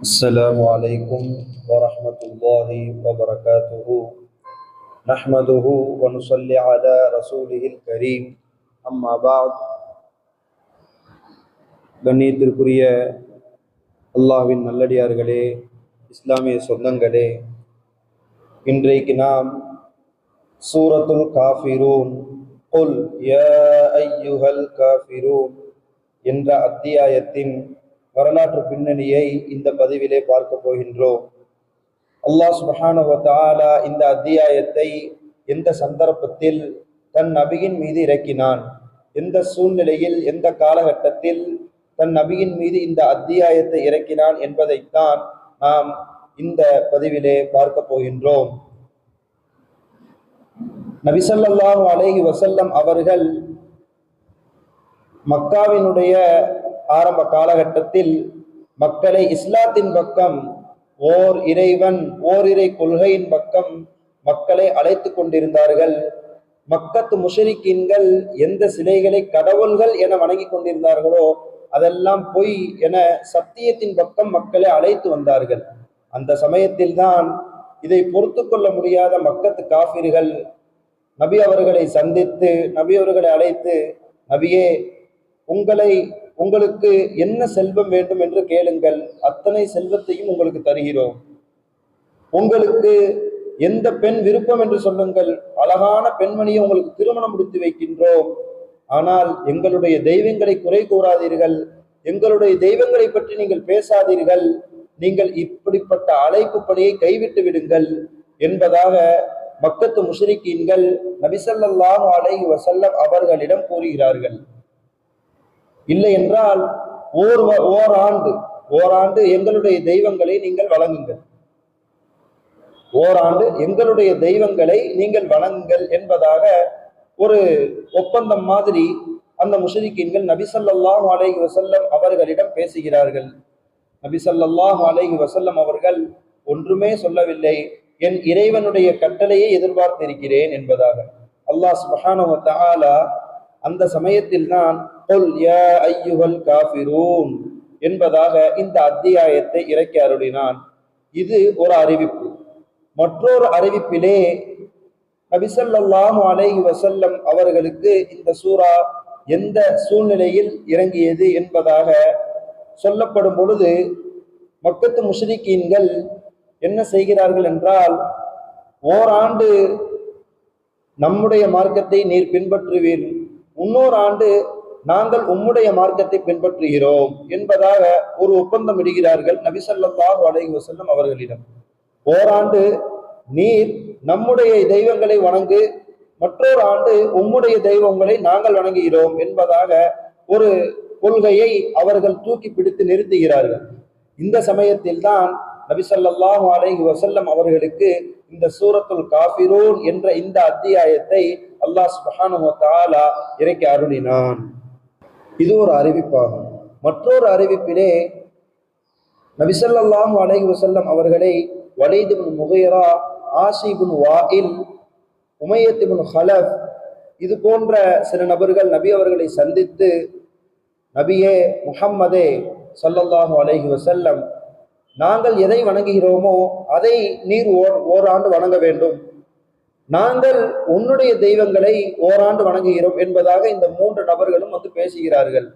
السلام عليكم ورحمة الله وبركاته نحمده ونصلي على رسوله الكريم أما بعد கண்ணியத்திற்குரிய அல்லாஹ்வின் நல்லடியார்களே இஸ்லாமிய சொந்தங்களே இன்றைக்கு நாம் சூரத்துல் காஃபிரூன் குல் யா ஐயுஹல் காஃபிரூன் என்ற அத்தியாயத்தின் வரலாற்று பின்னணியை இந்த பதிவிலே பார்க்க போகின்றோம் அல்லாஹ் சுபஹானுவத்தாலா இந்த அத்தியாயத்தை எந்த சந்தர்ப்பத்தில் தன் நபியின் மீது இறக்கினான்? எந்த சூழ்நிலையில் எந்த காலகட்டத்தில் தன் நபியின் மீது இந்த அத்தியாயத்தை இறக்கினான் என்பதைத்தான் நாம் இந்த பதிவிலே பார்க்க போகின்றோம். நபிசல்லாஹு அலேஹி வசல்லம் அவர்கள் மக்காவினுடைய ஆரம்ப காலகட்டத்தில் மக்களை இஸ்லாத்தின் பக்கம் ஓர் இறைவன் ஓர் இறை கொள்கையின் பக்கம் மக்களை அழைத்து கொண்டிருந்தார்கள். மக்கத்து முஷரிக்கின்கள் எந்த சிலைகளை கடவுள்கள் என வணங்கி கொண்டிருந்தார்களோ அதெல்லாம் பொய் என சத்தியத்தின் பக்கம் மக்களை அழைத்து வந்தார்கள். அந்த சமயத்தில் தான் இதை பொறுத்து கொள்ள முடியாத மக்கத்து காபிர்கள் நபி அவர்களை சந்தித்து நபி அவர்களை அழைத்து நபியே உங்களை உங்களுக்கு என்ன செல்வம் வேண்டும் என்று கேளுங்கள். அத்தனை செல்வத்தையும் உங்களுக்கு தருகிறோம். உங்களுக்கு எந்த பெண் விருப்பம் என்று சொல்லுங்கள். அழகான பெண்மணியை உங்களுக்கு திருமணம் முடித்து வைக்கின்றோம். ஆனால் எங்களுடைய தெய்வங்களை குறை கூறாதீர்கள். எங்களுடைய தெய்வங்களை பற்றி நீங்கள் பேசாதீர்கள். நீங்கள் இப்படிப்பட்ட அழைப்பு பணியை கைவிட்டு விடுங்கள் என்பதாக மக்கத்து முஷரிக்கீன்கள் நபிசல்லாஹு அலை வசல்லம் அவர்களிடம் கூறுகிறார்கள். இல்லை என்றால் ஓர் ஓராண்டு ஓராண்டு எங்களுடைய தெய்வங்களை நீங்கள் வழங்குங்கள். ஓராண்டு எங்களுடைய தெய்வங்களை நீங்கள் வணங்குங்கள் என்பதாக ஒரு ஒப்பந்தம் மாதிரி அந்த முஷரிக்கீன்கள் நபிசல்லாஹ் அலைஹி வசல்லம் அவர்களிடம் பேசுகிறார்கள். நபிசல்லாஹ் அலைஹி வசல்லம் அவர்கள் ஒன்றுமே சொல்லவில்லை. என் இறைவனுடைய கட்டளையை எதிர்பார்த்திருக்கிறேன் என்பதாக. அல்லாஹ் சுபஹானு தஆலா அந்த சமயத்தில் தான் காஃபிரூன் என்பதாக இந்த அத்தியாயத்தை இறக்கி அருளினான். இது ஒரு அறிவிப்பு. மற்றொரு அறிவிப்பிலே நபிசல்லாஹு அலைஹி வசல்லம் அவர்களுக்கு இந்த சூரா எந்த சூழ்நிலையில் இறங்கியது என்பதாக சொல்லப்படும் பொழுது மக்கத்து முஷ்ரிக்கீன்கள் என்ன செய்கிறார்கள் என்றால் ஓராண்டு நம்முடைய மார்க்கத்தை நீர் பின்பற்றுவீர். இன்னொரு ஆண்டு நாங்கள் உம்முடைய மார்க்கத்தை பின்பற்றுகிறோம் என்பதாக ஒரு ஒப்பந்தம் இடுகிறார்கள் நபிசல்லாஹு அலைஹி வசல்லம் அவர்களிடம். ஓராண்டு நீர் நம்முடைய தெய்வங்களை வணங்கு மற்றொரு ஆண்டு உம்முடைய தெய்வங்களை நாங்கள் வணங்குகிறோம் என்பதாக ஒரு கொள்கையை அவர்கள் தூக்கி பிடித்து நிறுத்துகிறார்கள். இந்த சமயத்தில் தான் நபிசல்லாஹு அலைஹி வசல்லம் அவர்களுக்கு இந்த சூரத்துல் காஃபிரூன் என்ற இந்த அத்தியாயத்தை அல்லாஹ் சுபஹானு தாலா இறக்கி அருளினான். இது ஒரு அறிவிப்பாகும். மற்றொரு அறிவிப்பிலே நபிசல்லாஹு அலஹி வசல்லம் அவர்களை வலைதுபின் முகைரா ஆசிபின் வாயில் உமையத்திபின் ஹலப் இது போன்ற சில நபர்கள் நபி அவர்களை சந்தித்து நபியே முஹம்மதே சல்லல்லாஹு அலஹி வசல்லம் நாங்கள் எதை வணங்குகிறோமோ அதை நீர் ஓர் ஓராண்டு வணங்க வேண்டும். நாங்கள் உன்னுடைய தெய்வங்களை ஓராண்டு வணங்குகிறோம் என்பதாக இந்த மூன்று நபர்களும் வந்து பேசுகிறார்கள்.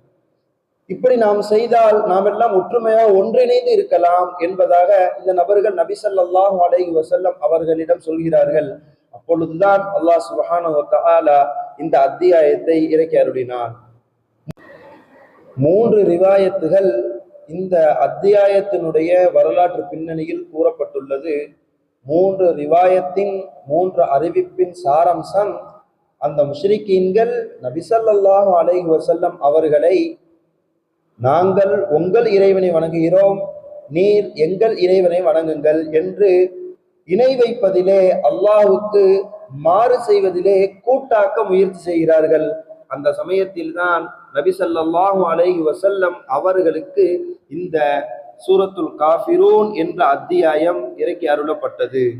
இப்படி நாம் செய்தால் நாம் எல்லாம் ஒற்றுமையாக ஒன்றிணைந்து இருக்கலாம் என்பதாக இந்த நபர்கள் நபி சல்லாஹூ அலைஹி வசல்லம் அவர்களிடம் சொல்கிறார்கள். அப்பொழுதுதான் அல்லாஹ் சுபஹானு இந்த அத்தியாயத்தை இறக்கி அருளினான். மூன்று ரிவாயத்துகள் இந்த அத்தியாயத்தினுடைய வரலாற்று பின்னணியில் கூறப்பட்டுள்ளது. மூன்று ரிவாயத்தின் மூன்று அறிவிப்பின் சாரம்சம் அந்த முஷ்ரிக்கீன்கள் நபிசல்லாஹு அலைஹி வசல்லம் அவர்களை நாங்கள் உங்கள் இறைவனை வணங்குகிறோம் நீர் எங்கள் இறைவனை வணங்குங்கள் என்று இணை வைப்பதிலே அல்லாஹுக்கு மாறு செய்வதிலே கூட்டாக்க முயற்சி செய்கிறார்கள். அந்த சமயத்தில் தான் நபிசல்லாஹு அலைஹி வசல்லம் அவர்களுக்கு இந்த சூரத்துல் காஃபிரூன் என்ற அத்தியாயம் இறக்கி அருளப்பட்டது.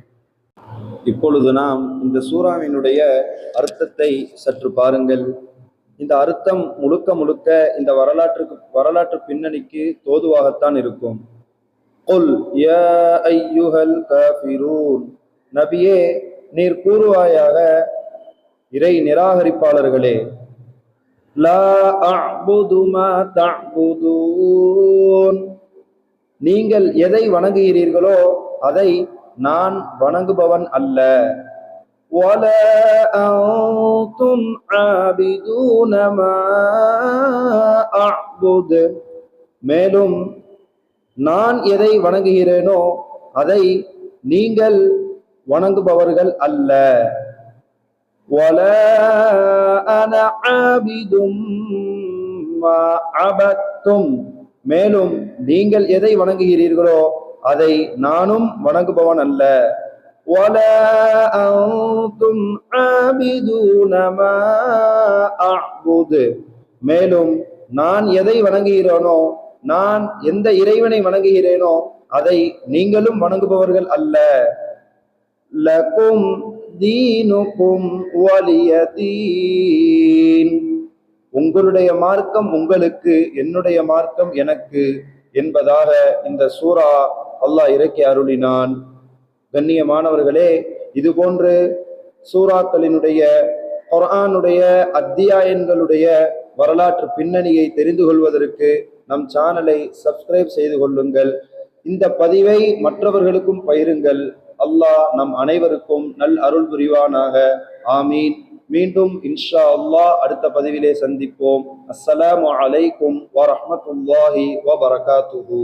இப்பொழுது நாம் இந்த சூறாவினுடைய அர்த்தத்தை சற்று பாருங்கள். இந்த அர்த்தம் முழுக்க முழுக்க இந்த வரலாற்றுக்கு வரலாற்று பின்னணிக்கு தோதுவாகத்தான் இருக்கும். காஃபிரூன். நபியே நீர் கூறுவாயாக இறை நிராகரிப்பாளர்களே லா அபுதுமா மா நீங்கள் எதை வணங்குகிறீர்களோ அதை நான் வணங்குபவன் அல்ல ولا أنتم عابدون ما أعبد மேலும் நான் எதை வணங்குகிறேனோ அதை நீங்கள் வணங்குபவர்கள் அல்ல ولا أنا عابد ما عبدتم மேலும் நீங்கள் எதை வணங்குகிறீர்களோ அதை நானும் வணங்குபவன் அல்ல ولا أنتم عابدون ما أعبد மேலும் நான் எதை வணங்குகிறேனோ நான் எந்த இறைவனை வணங்குகிறேனோ அதை நீங்களும் வணங்குபவர்கள் அல்ல லகும் தீனுக்கும் வலிய தீன் உங்களுடைய மார்க்கம் உங்களுக்கு என்னுடைய மார்க்கம் எனக்கு என்பதாக இந்த சூரா அல்லாஹ் இறக்கி அருளினான். கண்ணியமானவர்களே இது போன்று சூறாக்களினுடைய குரானுடைய அத்தியாயங்களுடைய வரலாற்று பின்னணியை தெரிந்து கொள்வதற்கு நம் சேனலை சப்ஸ்கிரைப் செய்து கொள்ளுங்கள். இந்த பதிவை மற்றவர்களுக்கும் பயிருங்கள் அல்லாஹ் நம் அனைவருக்கும் நல் அருள் புரிவானாக. ஆமீன். மீண்டும் இன்ஷா அல்லாஹ் அடுத்த பதிவிலே சந்திப்போம். அஸ்ஸலாமு அலைக்கும் வரஹமத்துல்லாஹி வபரகாத்துஹூ.